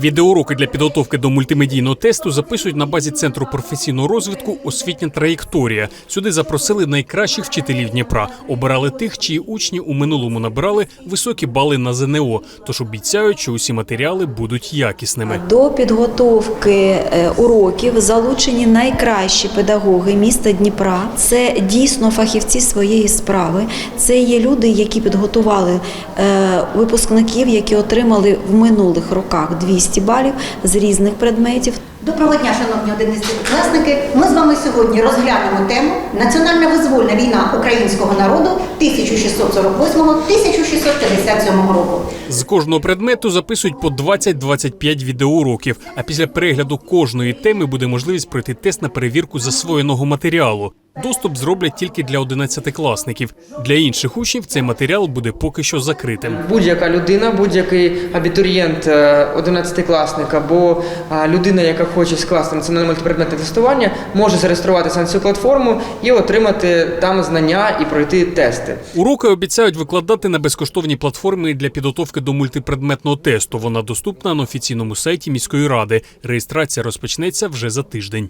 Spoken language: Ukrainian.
Відеоуроки для підготовки до мультимедійного тесту записують на базі центру професійного розвитку освітня траєкторія. Сюди запросили найкращих вчителів Дніпра. Обирали тих, чиї учні у минулому набирали високі бали на ЗНО. Тож обіцяють, що усі матеріали будуть якісними. До підготовки е, уроків залучені найкращі педагоги міста Дніпра. Це дійсно фахівці своєї справи. Це є люди, які підготували е, випускників, які отримали в минулих роках 200 балів з різних предметів. Доброго дня, шановні одинадцятикласники. Ми з вами сьогодні розглянемо тему Національна визвольна війна українського народу 1648-1657 року. З кожного предмету записують по 20-25 відеоуроків. А після перегляду кожної теми буде можливість пройти тест на перевірку засвоєного матеріалу. Доступ зроблять тільки для 11-класників. Для інших учнів цей матеріал буде поки що закритим. Будь-яка людина, будь-який абітурієнт, е, 11-класник або е, людина, яка хоче скласти національне мультипредметне тестування, може зареєструватися на цю платформу і отримати там знання і пройти тести. Уроки обіцяють викладати на безкоштовній платформі для підготовки до мультипредметного тесту. Вона доступна на офіційному сайті міської ради. Реєстрація розпочнеться вже за тиждень.